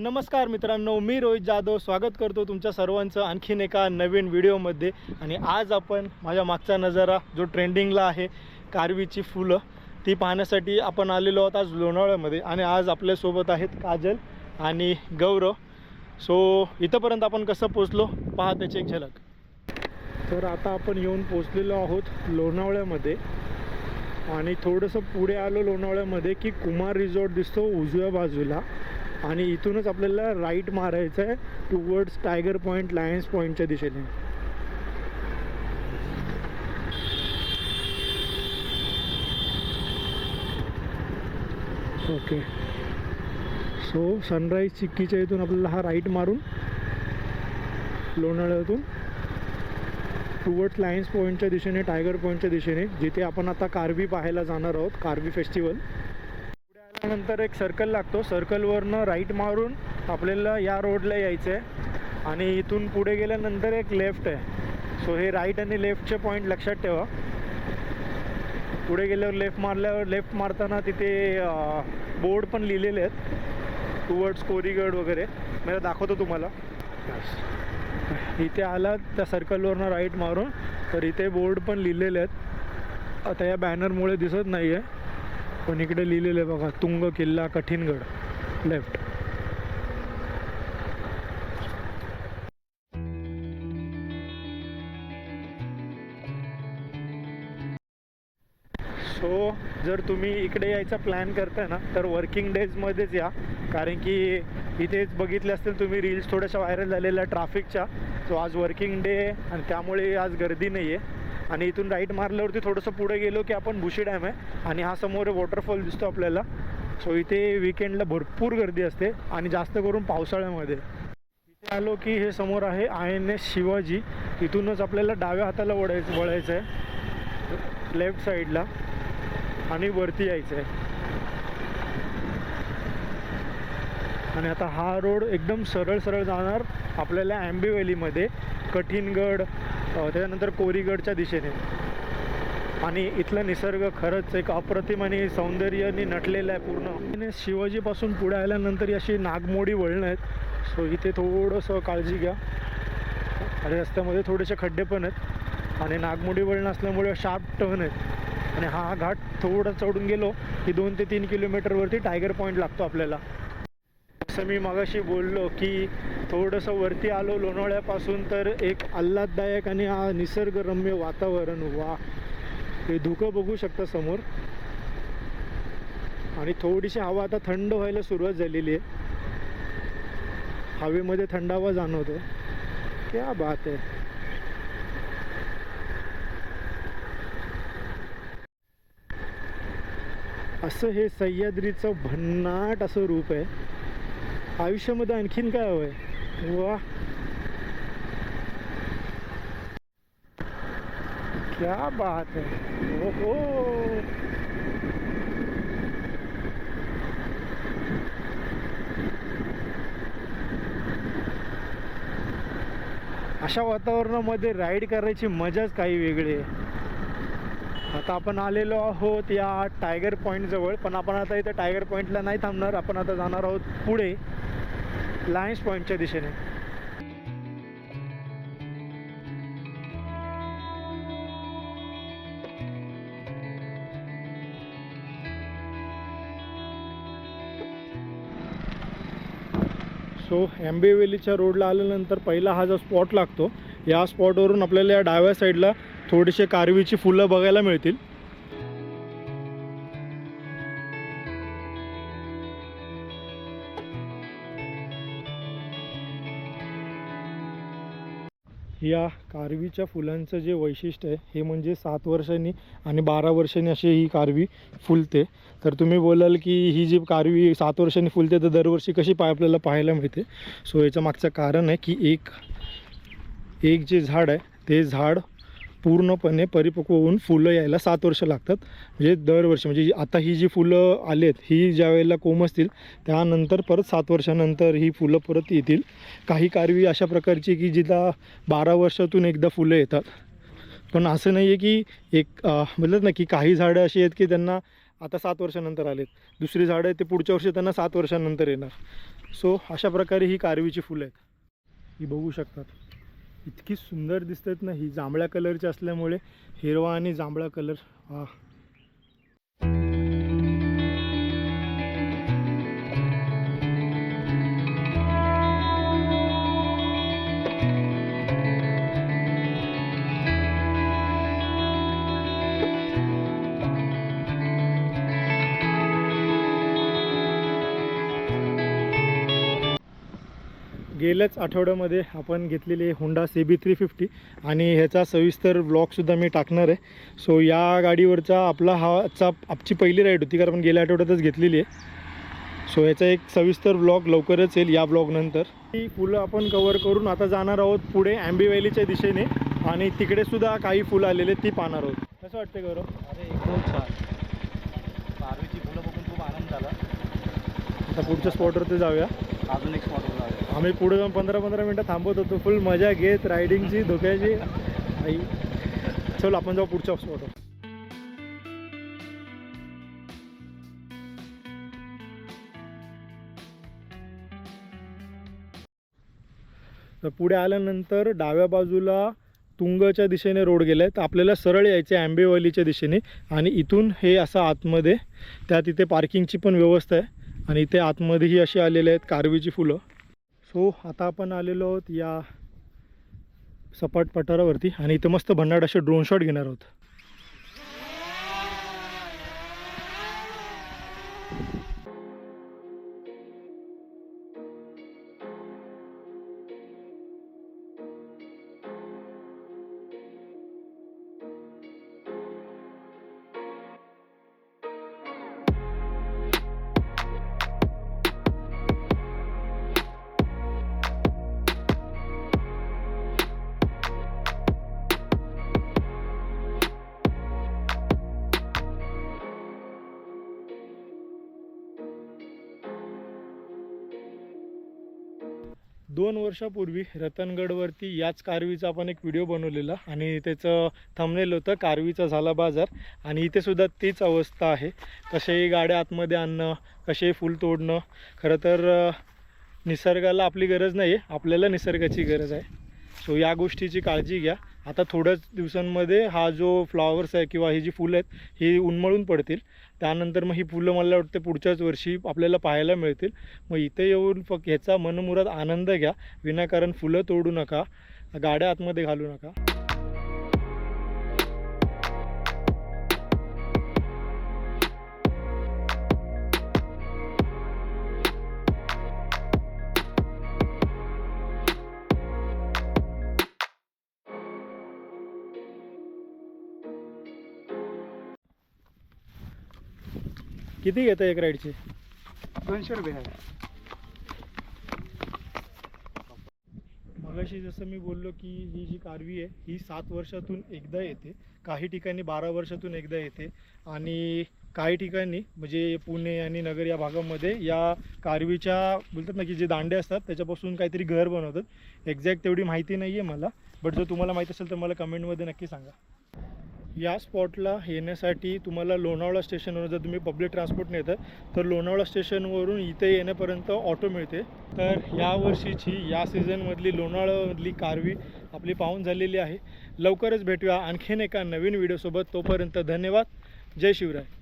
नमस्कार मित्रांनो मी रोहित जाधव. स्वागत करतो तुमच्या सर्वांचं आणखीन एका नवीन व्हिडिओमध्ये. आणि आज आपण माझ्या मागचा नजारा जो ट्रेंडिंगला आहे कारवीची फुलं ती पाहण्यासाठी आपण आलेलो आहोत आज लोणावळ्यामध्ये. आणि आज आपल्यासोबत आहेत काजल आणि गौरव. सो इथंपर्यंत आपण कसं पोचलो पहा त्याची एक झलक. तर आता आपण येऊन पोचलेलो आहोत लोणावळ्यामध्ये. आणि थोडंसं पुढे आलो लोणावळ्यामध्ये की कुमार रिसॉर्ट दिसतो उजव्या बाजूला. आणि इथूनच आपल्याला राईट मारायचं आहे टुवर्ड्स टायगर पॉईंट लायन्स पॉईंटच्या दिशेने. ओके सो सनराईज चिक्कीच्या इथून आपल्याला हा राईट मारून लोणाळ्यातून टुवर्ड्स लायन्स पॉईंटच्या दिशेने टायगर पॉईंटच्या दिशेने जिथे आपण आता कार्वी पाहायला जाणार आहोत कार्वी फेस्टिवल पुढे आल्यानंतर एक सर्कल लागतो. सर्कलवरनं राईट मारून आपल्याला या रोडला यायचं आहे आणि इथून पुढे गेल्यानंतर एक लेफ्ट आहे. सो हे राईट आणि लेफ्टचे पॉईंट लक्षात ठेवा. पुढे गेल्यावर लेफ्ट मारल्यावर लेफ्ट मारताना तिथे बोर्ड पण लिहिलेले आहेत. टुवर्ड्स कोरीगड वगैरे. मी दाखवतो तुम्हाला. इथे आला त्या सर्कलवरनं राईट मारून. तर इथे बोर्ड पण लिहिलेले आहेत. आता या बॅनरमुळे दिसत नाही आहे पण इकडे लिहिलेलं आहे बघा तुंग किल्ला कठीणगड. लेफ्ट सो जर तुम्ही इकडे यायचा प्लॅन करताय ना तर वर्किंग डेजमध्येच या. कारण की इथेच बघितले असतील तुम्ही रील्स थोड्याशा व्हायरल झालेल्या ट्रॅफिकच्या सो आज वर्किंग डे आणि त्यामुळे आज गर्दी नाही आहे आणि इथून राईट मारल्यावरती थोडंसं पुढे गेलो की आपण भुशी डॅम आहे. आणि हा समोर वॉटरफॉल दिसतो आपल्याला. सो इथे विकेंडला भरपूर गर्दी असते आणि जास्त करून पावसाळ्यामध्ये. इथे आलो की हे समोर आहे आय एन एस शिवाजी. इथूनच आपल्याला डाव्या हाताला वळायचं वळायचं आहे. लेफ्ट साईडला आणि वरती यायचं आहे. आणि आता हा रोड एकदम सरळ सरळ जाणार आपल्याला ॲम्बी व्हॅलीमध्ये कठीणगड त्याच्यानंतर कोरीगडच्या दिशेने. आणि इथला निसर्ग खरंच एक अप्रतिम आणि सौंदर्याने नटलेलं आहे पूर्ण. आणि शिवाजीपासून पुढे आल्यानंतर अशी नागमोडी वळणं आहेत. सो इथे थोडंसं काळजी घ्या. आणि रस्त्यामध्ये थोडेसे खड्डे पण आहेत. आणि नागमोडी वळण असल्यामुळे शार्प टर्न आहेत. आणि हा घाट थोडं चढून गेलो की दोन ते तीन किलोमीटरवरती टायगर पॉईंट लागतो आपल्याला. जसं मी मगाशी बोललो की थोडंसं वरती आलो लोणावळ्यापासून तर एक आल्हाददायक आणि हा निसर्गरम्य वातावरण वा हे धुकं बघू शकता समोर. आणि थोडीशी हवा आता थंड व्हायला सुरुवात झालेली आहे. हवेमध्ये थंडावा जाणवतो क्या बात आहे. असं हे सह्याद्रीचं भन्नाट असं रूप आहे. आयुष्यामध्ये आणखीन काय हवं आहे वा. क्या बात है ओहो. अशा वातावरणामध्ये राईड करायची मजाच काही वेगळी आहे. आता आपण आलेलो आहोत या टायगर पॉईंटजवळ पण आपण आता इथं टायगर पॉईंटला नाही थांबणार. आपण आता जाणार आहोत पुढे. लायन्स पॉईंटच्या दिशेने. सो एम्बेवेलीच्या रोडला आल्यानंतर पहिला हा जो स्पॉट लागतो या स्पॉटवरून आपल्याला या डाव्या साईडला थोडीशी कारवीची फुलं बघायला मिळतील. या कारवीच्या फुलांचं जे वैशिष्ट्य आहे हे म्हणजे सात वर्षांनी आणि बारा वर्षांनी अशी ही कारवी फुलते. तर तुम्ही बोलाल की ही जी कारवी सात वर्षांनी फुलते तर दरवर्षी कशी पाय आपल्याला पाहायला मिळते? सो याच्या मागचं कारण आहे की एक एक जे झाड आहे ते झाड पूर्णपणे परिपक्व होऊन फुलं यायला सात वर्ष लागतात. म्हणजे दरवर्षी म्हणजे आता ही जी फुलं आलेत ही ज्या वेळेला कोमसतील त्यानंतर परत सात वर्षानंतर ही फुलं परत येतील. काही कारवी अशा प्रकारची की जिला बारा वर्षातून एकदा फुलं येतात. पण असं नाही आहे की एक म्हणतात ना की काही झाडं अशी आहेत की त्यांना आता सात वर्षानंतर आलेत. दुसरी झाडं आहेत ते पुढच्या वर्षी त्यांना सात वर्षानंतर येणार. सो अशा प्रकारे ही कारवीची फुलं आहेत. ही बघू शकतात. इतकी सुंदर दिसतात ना ही जांभळ्या कलरची असल्यामुळे हिरवा आणि जांभळा कलर वा गेल्याच आठवड्यामध्ये आपण घेतलेली Honda C B three fifty आणि ह्याचा सविस्तर ब्लॉगसुद्धा मी टाकणार आहे. सो या गाडीवरचा आपला हा आजचा पहिली राईड होती कारण आपण गेल्या आठवड्यातच घेतलेली आहे. सो याचा एक सविस्तर ब्लॉग लवकरच येईल या ब्लॉगनंतर ही फुलं आपण कवर करून आता जाणार आहोत पुढे ॲम्बी व्हॅलीच्या दिशेने आणि तिकडेसुद्धा काही फुलं आलेले ती पाहणार आहोत. कसं वाटतं गौरव? अरे एकदम छान. बारवीची फुलं बघून खूप आनंद झाला. आता पुढच्या स्पॉटवरती जाऊया. अजून एक स्पॉट जाऊया. आम्ही पुढे जाऊन पंधरा पंधरा मिनटं थांबत होतो. फुल मजा घेत रायडिंगची धोक्याची. आई. चल आपण जाऊ पुढच्या स्पॉटवर तर पुढे आल्यानंतर डाव्या बाजूला तुंगच्या दिशेने रोड गेला आहे तर आपल्याला सरळ यायचे आंबेवलीच्या दिशेने. आणि इथून हे असं आतमध्ये त्यात इथे पार्किंगची पण व्यवस्था आहे. आणि इथे आतमध्येही अशी आलेले आहेत कारवीची फुलं. सो आता आपण आलेलो आहोत या सपाट पठारावरती आणि इथं मस्त भन्नाट असे ड्रोन शॉट घेणार आहोत. दोन वर्षापूर्वी रतनगडवरती याच कारवीचा आपण एक व्हिडिओ बनवलेला आणि त्याचं थांबलेलं होतं कारवीचा झाला बाजार आणि इथे सुद्धा तीच अवस्था आहे. कशाही गाड्या आतमध्ये आणणं कशाही फुल तोडणं खरं तर निसर्गाला आपली गरज नाही आहे आपल्याला निसर्गाची गरज आहे. सो या गोष्टीची काळजी घ्या. आता थोड्याच दिवसांमध्ये हा जो फ्लॉवर्स आहे किंवा ही जी फुलं आहेत ही उन्मळून पडतील. त्यानंतर मग ही फुलं मला वाटतं पुढच्याच वर्षी आपल्याला पाहायला मिळतील. मग इथे येऊन फक्त ह्याचा मनमुराद आनंद घ्या. विनाकारण फुलं तोडू नका. गाड्या आतमध्ये घालू नका. किती घेतं एक राईडचे दोनशे रुपये आहे. मगाशी जसं मी बोललो की ही जी कारवी आहे ही सात वर्षातून एकदा येते. काही ठिकाणी बारा वर्षातून एकदा येते. आणि काही ठिकाणी म्हणजे पुणे आणि नगर या भागामध्ये या कारवीच्या बोलतात ना की जे दांडे असतात त्याच्यापासून काहीतरी घर बनवतात. एक्झॅक्ट तेवढी माहिती नाही आहे मला. बट जर तुम्हाला माहीत असेल तर मला कमेंटमध्ये नक्की सांगा. या स्पॉटला येण्यासाठी तुम्हाला लोणावळा स्टेशनवर जर तुम्ही पब्लिक ट्रान्सपोर्ट नेता तर लोणावळा स्टेशनवरून इथे येण्यापर्यंत ऑटो मिळते. तर या वर्षीची या सीझनमधली लोणावळामधली कारवी आपली पाहून झालेली आहे. लवकरच भेटूया आणखीन एका नवीन व्हिडिओसोबत तोपर्यंत धन्यवाद. जय शिवराय.